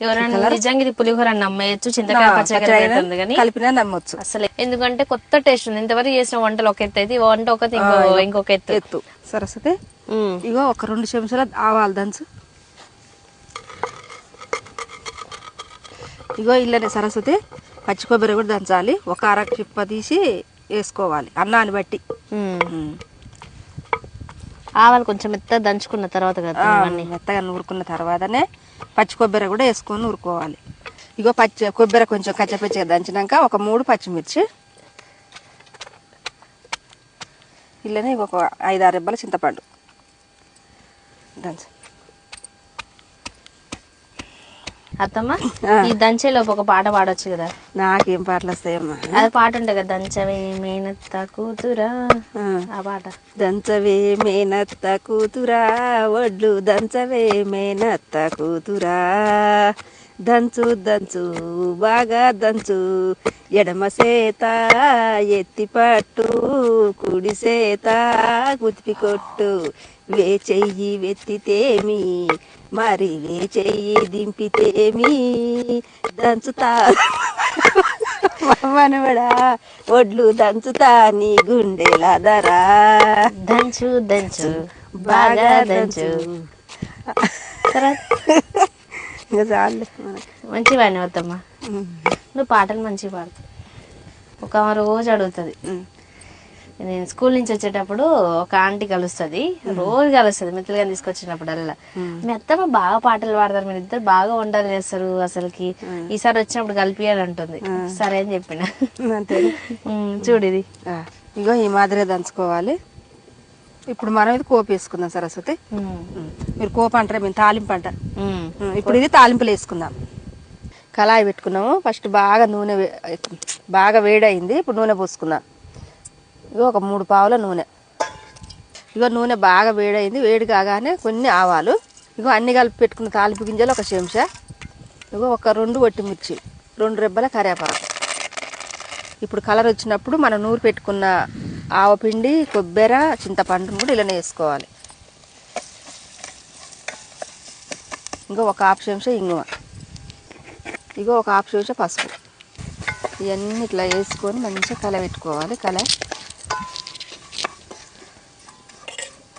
ఎవరైనా నిజంగా ఇది పులిహోర నమ్మేయచ్చు చింతకాయ పచ్చడి కానీ కలిపినా నమ్మొచ్చు. అసలు. ఎందుకంటే కొత్త టేస్ట్ ఉంది. ఇంతవరకు చేసిన వంటలు ఒక ఎత్తు అయితే వంట ఇంకో ఇంకొక ఎత్తు. ఎత్తు. సరస్వతి. ఇగో ఒక రెండు చెంచాల ఆవాలు దంచు. ఇగో ఇల్లనే సరస్వతి పచ్చి కొబ్బరి కూడా దంచాలి. ఒక అర చిప్ప తీసి వేసుకోవాలి అన్నాన్ని బట్టి. ఆవాలు కొంచెం మెత్తగా దంచుకున్న తర్వాత కదా ఇవన్నీ. మెత్తగా నూరుకున్న తర్వాతనే పచ్చి కొబ్బరి కూడా వేసుకొని నూరుకోవాలి. ఇగో పచ్చి కొబ్బరి కొంచెం కచ్చపచ్చగా దంచినాక ఒక మూడు పచ్చిమిర్చి. ఇల్లనే ఒక ఐదు ఆరు రెబ్బల చింతపండు. దంచు. అత్తమ్మ ఈ దంచేలోపు ఒక పాట పాడొచ్చు కదా. నాకేం పాటలు వస్తాయమ్మా అది పాట ఉంటుంది కదా దంచవే మేనత్త కూతురా. ఆ. ఆ పాట. దంచవే మేనత్త కూతురా వడ్లు దంచవే మేనత్త కూతురా. దంచు దంచు బాగా దంచు. ఎడమ సేత ఎత్తి పట్టు కుడి సేత కుతిపి కొట్టు. వే చెయ్యి వెత్తితేమి మరి వే చెయ్యి దింపితేమి దంచుతా. మనవడా ఒడ్లు దంచుతా నీ గుండెల ధరా. దంచు దంచు బాగా దంచు. ఇంకా చాలు మనకి. మంచి వాడిని వద్దమ్మ నువ్వు పాటలు మంచిగా పాడుతావు ఒక రోజు అడుగుతుంది. నేను స్కూల్ నుంచి వచ్చేటప్పుడు ఒక ఆంటీ కలుస్తుంది. రోజు కలుస్తుంది మిత్రులుగా తీసుకొచ్చినప్పుడల్లా. మీ అత్తమ్మ బాగా పాటలు పాడతారు మీరు ఇద్దరు బాగా వంటలు చేస్తారు అసలుకి. ఈసారి వచ్చినప్పుడు కలిపి అని అంటుంది సరే అని చెప్పిన. చూడు ఇది. ఇగో ఈ మాదిరిగా దంచుకోవాలి. ఇప్పుడు మనం ఇది కోపు వేసుకుందాం సరస్వతి. మీరు కోపు అంటారా? మేము తాలింపు అంట. ఉమ్, ఉమ్, ఇప్పుడు ఇది తాలింపులు వేసుకుందాం. కళాయి పెట్టుకున్నాము. ఫస్ట్ బాగా నూనె బాగా వేడయింది ఇప్పుడు నూనె పోసుకుందాం. ఇగో ఒక మూడు పావుల నూనె. ఇగో నూనె బాగా వేడైంది. వేడి కాగానే కొన్ని ఆవాలు. ఇగో అన్ని కలిపి పెట్టుకున్న తాలింపు గింజలు ఒక చెంచా. ఇగో ఒక రెండు ఒట్టిమిర్చి రెండు రెబ్బల కరివేపాకు. ఇప్పుడు కలర్ వచ్చినప్పుడు మనం నూరు పెట్టుకున్న ఆవపిండి కొబ్బరి చింతపండును కూడా ఇలానే వేసుకోవాలి. ఇంకో ఒక హాఫ్ చెంచా ఇంగువ. ఇగో ఒక హాఫ్ చెంచా పసుపు. ఇవన్నీ ఇట్లా వేసుకొని మంచిగా కల పెట్టుకోవాలి. కల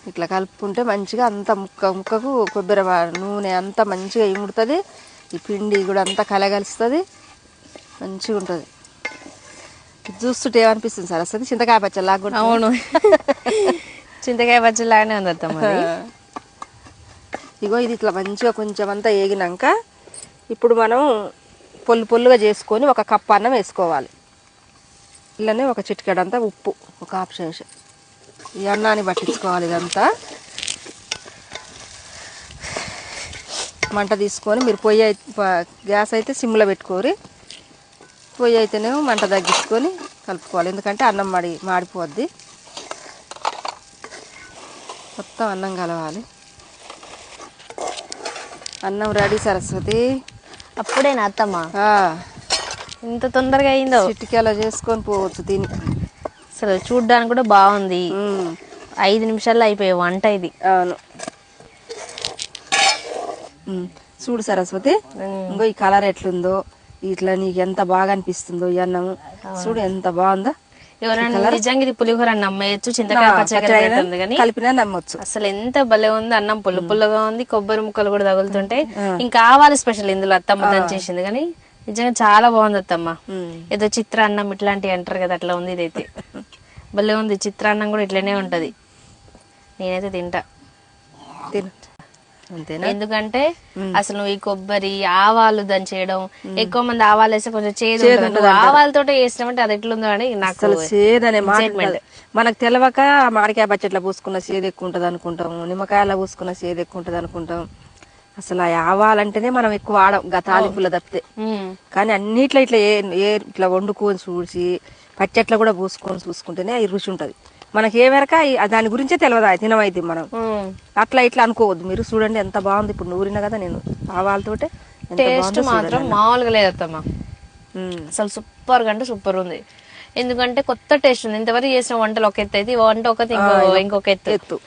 ఇట్లా కలుపుకుంటే మంచిగా అంత ముక్క ముక్కకు కొబ్బరి నూనె అంతా మంచిగా ఇముడుతుంది. ఈ పిండి కూడా అంతా కలగలుస్తుంది మంచిగా ఉంటుంది చూస్తుంటే ఏమనిపిస్తుంది సార్? అసలు చింతకాయ పచ్చలాగా కూడా అవును. చింతకాయ పచ్చడి లాగానే ఉంది అత్తమ్మ అది. ఇగో ఇది ఇట్లా మంచిగా కొంచెం అంతా ఏగినాక ఇప్పుడు మనం పొల్లు పొల్లుగా చేసుకొని ఒక కప్పు అన్నం వేసుకోవాలి. ఇలానే ఒక చిటికెడంతా ఉప్పు ఒక చెంచా ఈ అన్నాన్ని పట్టించుకోవాలి ఇదంతా. మంట తీసుకొని మీరు పొయ్యి గ్యాస్ అయితే సిమ్లో పెట్టుకోరి. పొయ్యి అయితేనేమో మంట తగ్గించుకొని కలుపుకోవాలి. ఎందుకంటే అన్నం మాడి మాడిపోద్ది. మొత్తం అన్నం కలవాలి. అన్నం రెడీ సరస్వతి. అప్పుడే అత్తమ్మ? ఇంత తొందరగా అయిందో? చిటికెలో చేసుకొని పోవచ్చు తిని. అసలు చూడ్డానికి కూడా బాగుంది. ఐదు నిమిషాల్లో అయిపోయే వంట ఇది. అవును. చూడు సరస్వతి ఇంకో ఈ కలర్ ఎట్లుందో. ఇట్లా నీకు ఎంత బాగా అనిపిస్తుందో ఈ అన్నం చూడు ఎంత బాగుందో. ఎవరైనా నిజంగా ఇది పులిహోర నమ్మేయచ్చు చింతకాయ పచ్చడి కలిపినా నమ్మొచ్చు. అసలు ఎంత భలే ఉంది అన్నం పుల్ల పుల్లగా ఉంది కొబ్బరి ముక్కలు కూడా తగులుతుంటే. ఇంకా ఆవాలి స్పెషల్ ఇందులో అత్తమ్మ దంచేసింది కానీ నిజంగా చాలా బాగుంది అత్తమ్మ. ఏదో చిత్రాన్నం ఇట్లాంటివి అంటారు కదా అట్లా ఉంది ఇదైతే. భలే ఉంది చిత్రాన్నం కూడా ఇట్లనే ఉంటది. నేనైతే తింటా. తిను. ఎందుకంటే అసలు నువ్వు ఈ కొబ్బరి ఆవాలు దంచేయడం ఎక్కువ మంది ఆవాలు వేస్తే కొంచెం చేదు ఆవాలతో వేసినామంటే అది ఎట్లుందో అని నాకు అసలు ఉండదు. మనకు తెలవక మామిడికాయ పచ్చట్ల పూసుకున్న సేదు ఎక్కువ ఉంటుంది అనుకుంటాము నిమ్మకాయల పూసుకున్న సేదు ఎక్కువ ఉంటుంది అనుకుంటాం. అసలు ఆ ఆవాలంటేనే మనం ఎక్కువ వాడం గతాలింపులో తప్పితే. కానీ అన్నిట్లో ఇట్లా ఏ ఏ ఇట్లా వండుకొని చూసి పచ్చట్లో కూడా పూసుకొని చూసుకుంటేనే ఈ రుచి ఉంటుంది. మనకి ఏ మేరక దాని గురించే తెలియదు తినమైతే మనం. అట్లా ఇట్లా అనుకోవద్దు. మీరు చూడండి ఎంత బాగుంది. ఇప్పుడు నూరిన కదా నేను ఆవాలతోటే టేస్ట్ మాత్రం మామూలుగా లేదు అత్తమ్మ ఉమ్. అసలు సూపర్ అంటే సూపర్ ఉంది. ఎందుకంటే కొత్త టేస్ట్ ఉంది. ఇంతవరకు చేసిన వంటలు ఒక ఎత్తు అయితే వంట ఒకటి ఇంకో ఇంకొక ఎత్తు. ఎత్తు.